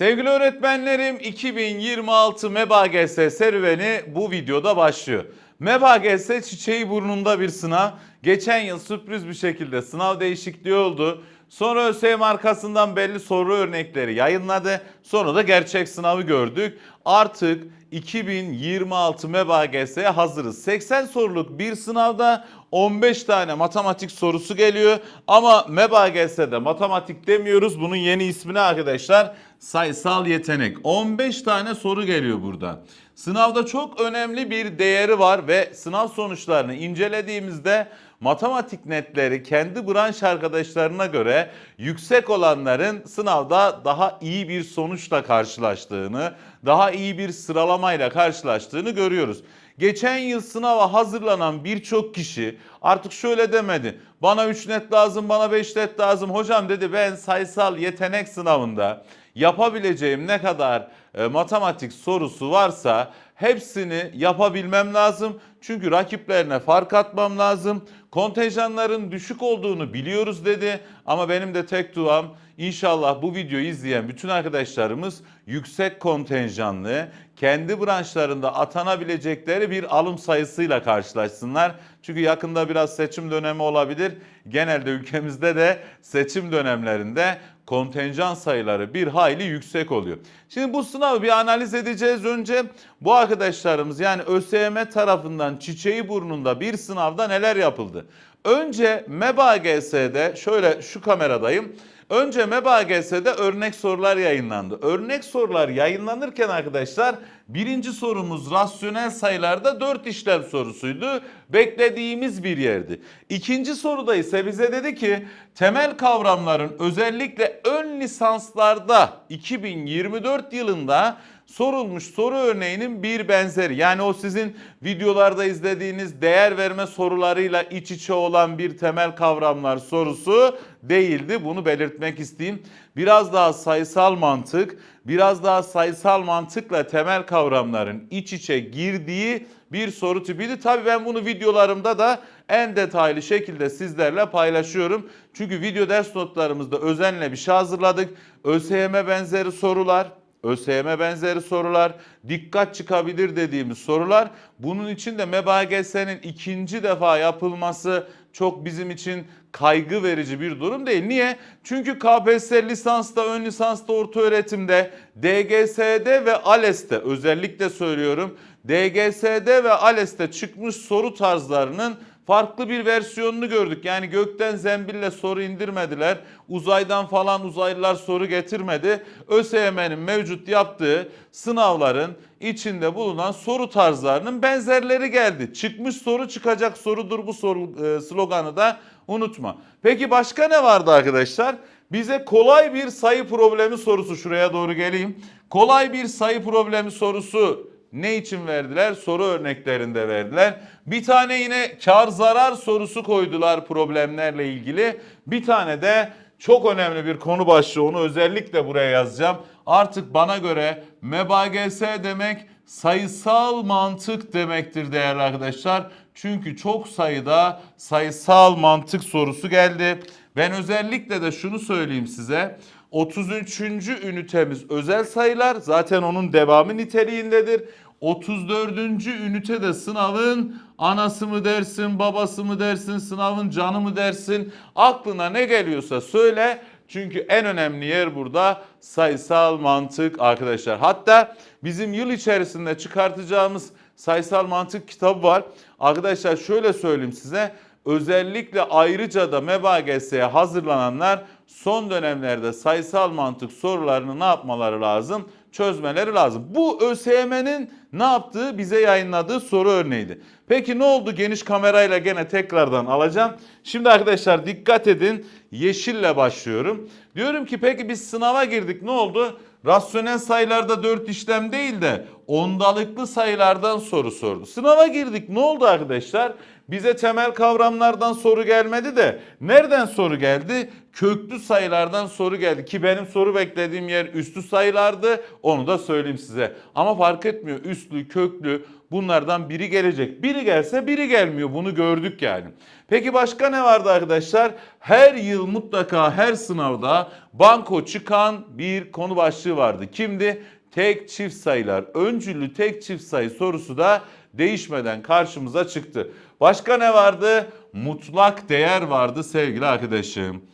Sevgili öğretmenlerim 2026 MEBAGS serüveni bu videoda başlıyor. MEBAGS çiçeği burnunda bir sınav. Geçen yıl sürpriz bir şekilde sınav değişikliği oldu. Sonra ÖSYM arkasından belli soru örnekleri yayınladı. Sonra da gerçek sınavı gördük. Artık 2026 MEBAGS'ye hazırız. 80 soruluk bir sınavda 15 tane matematik sorusu geliyor. Ama MEBAGS'de matematik demiyoruz. Bunun yeni ismini arkadaşlar sayısal yetenek. 15 tane soru geliyor burada. Sınavda çok önemli bir değeri var ve sınav sonuçlarını incelediğimizde matematik netleri kendi branş arkadaşlarına göre yüksek olanların sınavda daha iyi bir sonuçla karşılaştığını, daha iyi bir sıralamayla karşılaştığını görüyoruz. Geçen yıl sınava hazırlanan birçok kişi artık şöyle demedi. Bana 3 net lazım, bana 5 net lazım. Hocam dedi ben sayısal yetenek sınavında yapabileceğim ne kadar e, matematik sorusu varsa hepsini yapabilmem lazım. Çünkü rakiplerine fark atmam lazım. Kontenjanların düşük olduğunu biliyoruz dedi. Ama benim de tek duam inşallah bu videoyu izleyen bütün arkadaşlarımız yüksek kontenjanlı, kendi branşlarında atanabilecekleri bir alım sayısıyla karşılaşsınlar. Çünkü yakında biraz seçim dönemi olabilir. Genelde ülkemizde de seçim dönemlerinde kontenjan sayıları bir hayli yüksek oluyor. Şimdi bu sınavı bir analiz edeceğiz önce. Bu arkadaşlarımız yani ÖSYM tarafından çiçeği burnunda bir sınavda neler yapıldı? Önce MEBAGS'de şöyle şu kameradayım. Önce MEBAGS'de örnek sorular yayınlandı. Örnek sorular yayınlanırken arkadaşlar birinci sorumuz rasyonel sayılarda 4 işlem sorusuydu. Beklediğimiz bir yerdi. İkinci soruda ise bize dedi ki temel kavramların özellikle ön lisanslarda 2024 yılında sorulmuş soru örneğinin bir benzeri. Yani o sizin videolarda izlediğiniz değer verme sorularıyla iç içe olan bir temel kavramlar sorusu değildi. Bunu belirtmek isteyeyim. Biraz daha sayısal mantık, biraz daha sayısal mantıkla temel kavramların iç içe girdiği bir soru tipiydi. Tabii ben bunu videolarımda da en detaylı şekilde sizlerle paylaşıyorum. Çünkü video ders notlarımızda özenle bir şey hazırladık. ÖSYM benzeri sorular, ÖSYM benzeri sorular, dikkat çıkabilir dediğimiz sorular. Bunun için de MEBAGS'nin ikinci defa yapılması çok bizim için kaygı verici bir durum değil. Niye? Çünkü KPSS lisansta, ön lisansta, orta öğretimde, DGS'de ve ALES'te özellikle söylüyorum. DGS'de ve ALES'te çıkmış soru tarzlarının farklı bir versiyonunu gördük. Yani gökten zembille soru indirmediler. Uzaydan falan uzaylılar soru getirmedi. ÖSYM'nin mevcut yaptığı sınavların içinde bulunan soru tarzlarının benzerleri geldi. Çıkmış soru çıkacak sorudur bu soru e, sloganı da unutma. Peki başka ne vardı arkadaşlar? Bize kolay bir sayı problemi sorusu şuraya doğru geleyim. Kolay bir sayı problemi sorusu ne için verdiler? Soru örneklerinde verdiler. Bir tane yine kar zarar sorusu koydular problemlerle ilgili. Bir tane de çok önemli bir konu başlığı onu özellikle buraya yazacağım. Artık bana göre MEBAGS demek sayısal mantık demektir değerli arkadaşlar. Çünkü çok sayıda sayısal mantık sorusu geldi. Ben özellikle de şunu söyleyeyim size. 33. ünitemiz özel sayılar zaten onun devamı niteliğindedir. 34. ünitede sınavın anası mı dersin, babası mı dersin, sınavın canı mı dersin? Aklına ne geliyorsa söyle. Çünkü en önemli yer burada sayısal mantık arkadaşlar. Hatta bizim yıl içerisinde çıkartacağımız sayısal mantık kitabı var. Arkadaşlar şöyle söyleyeyim size. Özellikle ayrıca da MEBAGS'ye hazırlananlar son dönemlerde sayısal mantık sorularını ne yapmaları lazım? Çözmeleri lazım. Bu ÖSYM'nin ne yaptığı bize yayınladığı soru örneğiydi. Peki ne oldu? Geniş kamerayla gene tekrardan alacağım. Şimdi arkadaşlar dikkat edin. Yeşille başlıyorum. Diyorum ki peki biz sınava girdik ne oldu? Rasyonel sayılarda 4 işlem değil de ondalıklı sayılardan soru sordu. Sınava girdik ne oldu arkadaşlar? Bize temel kavramlardan soru gelmedi de nereden soru geldi? Köklü sayılardan soru geldi ki benim soru beklediğim yer üstü sayılardı. Onu da söyleyeyim size. Ama fark etmiyor üstlü, köklü bunlardan biri gelecek. Biri gelse biri gelmiyor. Bunu gördük yani. Peki başka ne vardı arkadaşlar? Her yıl mutlaka her sınavda banko çıkan bir konu başlığı vardı. Kimdi? Tek çift sayılar. Öncüllü tek çift sayı sorusu da değişmeden karşımıza çıktı. Başka ne vardı? Mutlak değer vardı sevgili arkadaşım.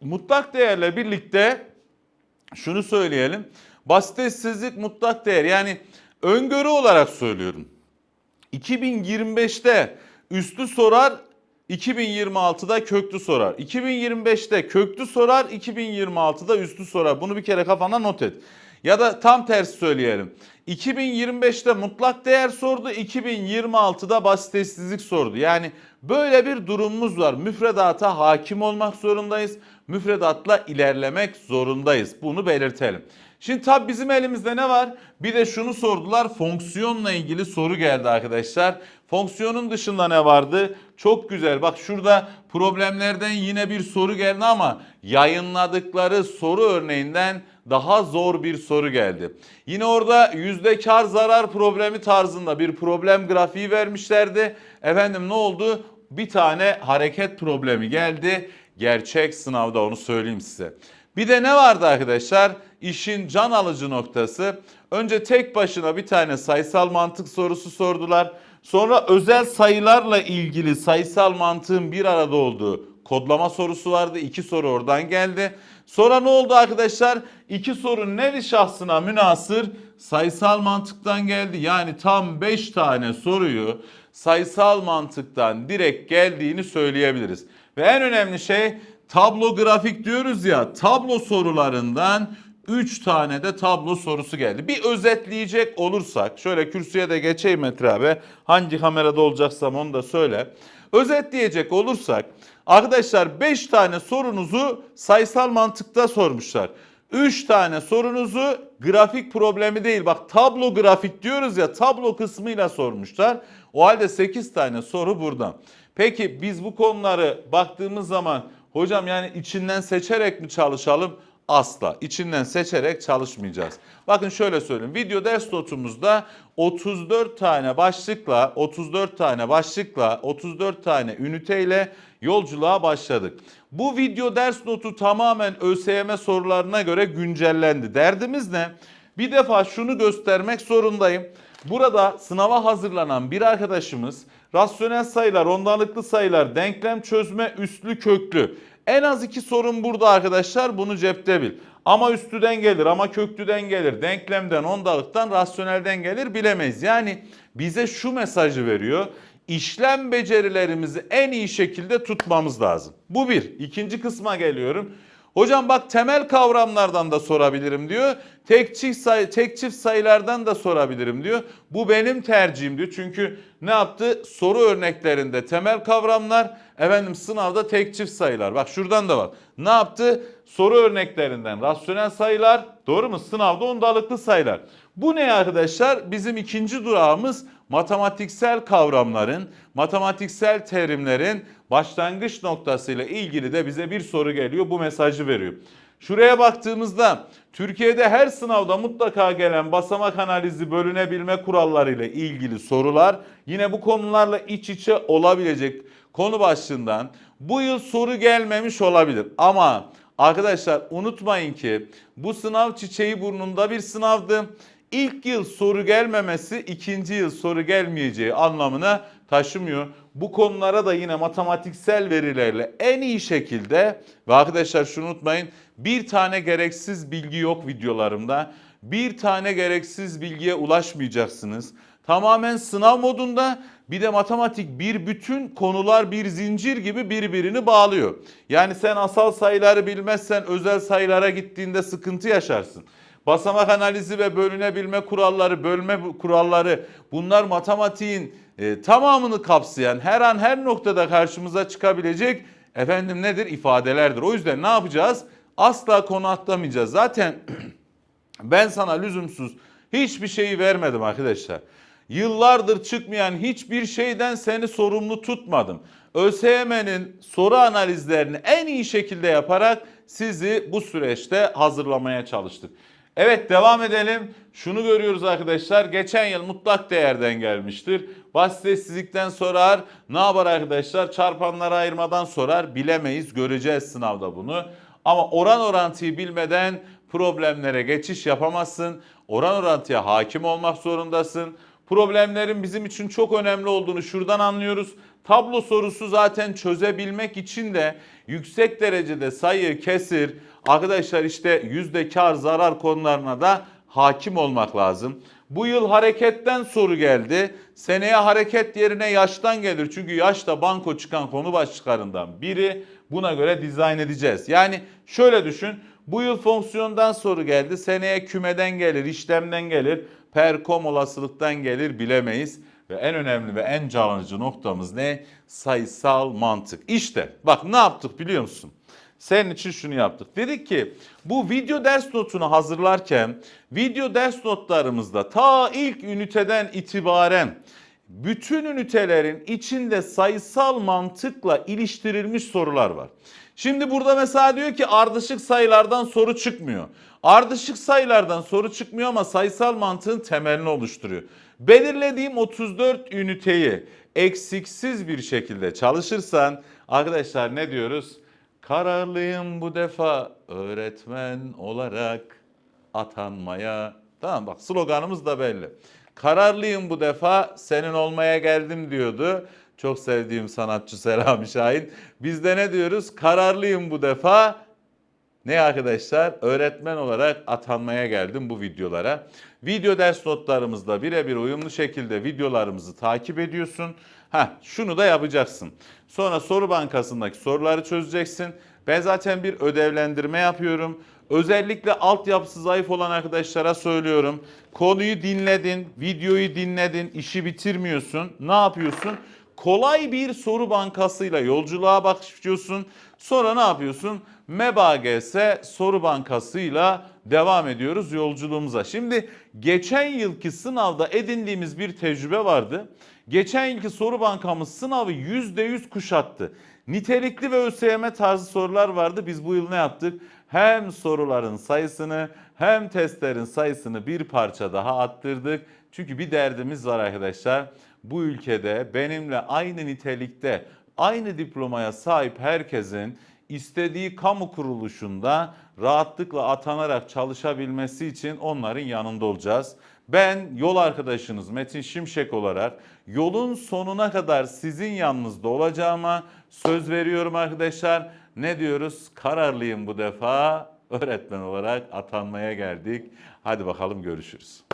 Mutlak değerle birlikte şunu söyleyelim. Basitesizlik mutlak değer yani öngörü olarak söylüyorum. 2025'te üstü sorar, 2026'da köklü sorar. 2025'te köklü sorar, 2026'da üstü sorar. Bunu bir kere kafana not et. Ya da tam tersi söyleyelim. 2025'te mutlak değer sordu, 2026'da basitesizlik sordu. Yani böyle bir durumumuz var. Müfredata hakim olmak zorundayız. Müfredatla ilerlemek zorundayız. Bunu belirtelim. Şimdi tabi bizim elimizde ne var? Bir de şunu sordular. Fonksiyonla ilgili soru geldi arkadaşlar. Fonksiyonun dışında ne vardı? Çok güzel. Bak şurada problemlerden yine bir soru geldi ama yayınladıkları soru örneğinden daha zor bir soru geldi. Yine orada yüzde kar zarar problemi tarzında bir problem grafiği vermişlerdi. Efendim ne oldu? Bir tane hareket problemi geldi. Gerçek sınavda onu söyleyeyim size. Bir de ne vardı arkadaşlar? İşin can alıcı noktası. Önce tek başına bir tane sayısal mantık sorusu sordular. Sonra özel sayılarla ilgili sayısal mantığın bir arada olduğu kodlama sorusu vardı. İki soru oradan geldi. Sonra ne oldu arkadaşlar? İki soru nevi şahsına münasır sayısal mantıktan geldi. Yani tam 5 tane soruyu sayısal mantıktan direkt geldiğini söyleyebiliriz. Ve en önemli şey tablo grafik diyoruz ya tablo sorularından 3 tane de tablo sorusu geldi. Bir özetleyecek olursak şöyle kürsüye de geçeyim Metre abi. Hangi kamerada olacaksam onu da söyle. Özetleyecek olursak arkadaşlar 5 tane sorunuzu sayısal mantıkta sormuşlar. 3 tane sorunuzu grafik problemi değil bak tablo grafik diyoruz ya tablo kısmıyla sormuşlar. O halde 8 tane soru buradan. Peki biz bu konuları baktığımız zaman hocam yani içinden seçerek mi çalışalım? Asla. İçinden seçerek çalışmayacağız. Bakın şöyle söyleyeyim. Video ders notumuzda 34 tane başlıkla, 34 tane başlıkla, 34 tane üniteyle yolculuğa başladık. Bu video ders notu tamamen ÖSYM sorularına göre güncellendi. Derdimiz ne? Bir defa şunu göstermek zorundayım. Burada sınava hazırlanan bir arkadaşımız rasyonel sayılar, ondalıklı sayılar, denklem çözme, üstlü, köklü. En az iki sorun burada arkadaşlar bunu cepte bil. Ama üstüden gelir ama köklüden gelir. Denklemden, ondalıktan, rasyonelden gelir bilemeyiz. Yani bize şu mesajı veriyor. İşlem becerilerimizi en iyi şekilde tutmamız lazım. Bu bir. İkinci kısma geliyorum. Hocam bak temel kavramlardan da sorabilirim diyor. Tek çift sayı tek çift sayılardan da sorabilirim diyor. Bu benim tercihim diyor. Çünkü ne yaptı? Soru örneklerinde temel kavramlar, efendim sınavda tek çift sayılar. Bak şuradan da bak. Ne yaptı? Soru örneklerinden rasyonel sayılar, doğru mu? Sınavda ondalıklı sayılar. Bu ne arkadaşlar? Bizim ikinci durağımız matematiksel kavramların, matematiksel terimlerin başlangıç noktasıyla ilgili de bize bir soru geliyor. Bu mesajı veriyor. Şuraya baktığımızda Türkiye'de her sınavda mutlaka gelen basamak analizi bölünebilme kurallarıyla ilgili sorular yine bu konularla iç içe olabilecek konu başlığından bu yıl soru gelmemiş olabilir. Ama arkadaşlar unutmayın ki bu sınav çiçeği burnunda bir sınavdı. İlk yıl soru gelmemesi ikinci yıl soru gelmeyeceği anlamına taşımıyor. Bu konulara da yine matematiksel verilerle en iyi şekilde ve arkadaşlar şunu unutmayın bir tane gereksiz bilgi yok videolarımda. Bir tane gereksiz bilgiye ulaşmayacaksınız. Tamamen sınav modunda bir de matematik bir bütün konular bir zincir gibi birbirini bağlıyor. Yani sen asal sayıları bilmezsen özel sayılara gittiğinde sıkıntı yaşarsın. Basamak analizi ve bölünebilme kuralları, bölme kuralları bunlar matematiğin e, tamamını kapsayan her an her noktada karşımıza çıkabilecek efendim nedir ifadelerdir. O yüzden ne yapacağız? Asla konu atlamayacağız. Zaten ben sana lüzumsuz hiçbir şeyi vermedim arkadaşlar. Yıllardır çıkmayan hiçbir şeyden seni sorumlu tutmadım. ÖSYM'nin soru analizlerini en iyi şekilde yaparak sizi bu süreçte hazırlamaya çalıştık. Evet devam edelim. Şunu görüyoruz arkadaşlar. Geçen yıl mutlak değerden gelmiştir. Basitesizlikten sorar. Ne yapar arkadaşlar? Çarpanlara ayırmadan sorar. Bilemeyiz. Göreceğiz sınavda bunu. Ama oran orantıyı bilmeden problemlere geçiş yapamazsın. Oran orantıya hakim olmak zorundasın. Problemlerin bizim için çok önemli olduğunu şuradan anlıyoruz. Tablo sorusu zaten çözebilmek için de yüksek derecede sayı, kesir, arkadaşlar işte yüzde kar, zarar konularına da hakim olmak lazım. Bu yıl hareketten soru geldi. Seneye hareket yerine yaştan gelir. Çünkü yaş da banko çıkan konu başlıklarından biri. Buna göre dizayn edeceğiz. Yani şöyle düşün. Bu yıl fonksiyondan soru geldi. Seneye kümeden gelir, işlemden gelir, perkom olasılıktan gelir bilemeyiz. Ve en önemli ve en canlıcı noktamız ne? Sayısal mantık. İşte bak ne yaptık biliyor musun? Senin için şunu yaptık. Dedik ki bu video ders notunu hazırlarken video ders notlarımızda ta ilk üniteden itibaren bütün ünitelerin içinde sayısal mantıkla iliştirilmiş sorular var. Şimdi burada mesela diyor ki ardışık sayılardan soru çıkmıyor. Ardışık sayılardan soru çıkmıyor ama sayısal mantığın temelini oluşturuyor. Belirlediğim 34 üniteyi eksiksiz bir şekilde çalışırsan arkadaşlar ne diyoruz? Kararlıyım bu defa öğretmen olarak atanmaya. Tamam bak sloganımız da belli. Kararlıyım bu defa senin olmaya geldim diyordu. Çok sevdiğim sanatçı Selami Şahin. Biz de ne diyoruz? Kararlıyım bu defa ne arkadaşlar? Öğretmen olarak atanmaya geldim bu videolara. Video ders notlarımızla birebir uyumlu şekilde videolarımızı takip ediyorsun. Ha, şunu da yapacaksın. Sonra soru bankasındaki soruları çözeceksin. Ben zaten bir ödevlendirme yapıyorum. Özellikle altyapısı zayıf olan arkadaşlara söylüyorum. Konuyu dinledin, videoyu dinledin, işi bitirmiyorsun. Ne yapıyorsun? kolay bir soru bankasıyla yolculuğa başlıyorsun. Sonra ne yapıyorsun? MEBAGS soru bankasıyla devam ediyoruz yolculuğumuza. Şimdi geçen yılki sınavda edindiğimiz bir tecrübe vardı. Geçen yılki soru bankamız sınavı %100 kuşattı. Nitelikli ve ÖSYM tarzı sorular vardı. Biz bu yıl ne yaptık? Hem soruların sayısını hem testlerin sayısını bir parça daha arttırdık. Çünkü bir derdimiz var arkadaşlar bu ülkede benimle aynı nitelikte, aynı diplomaya sahip herkesin istediği kamu kuruluşunda rahatlıkla atanarak çalışabilmesi için onların yanında olacağız. Ben yol arkadaşınız Metin Şimşek olarak yolun sonuna kadar sizin yanınızda olacağıma söz veriyorum arkadaşlar. Ne diyoruz? Kararlıyım bu defa. Öğretmen olarak atanmaya geldik. Hadi bakalım görüşürüz.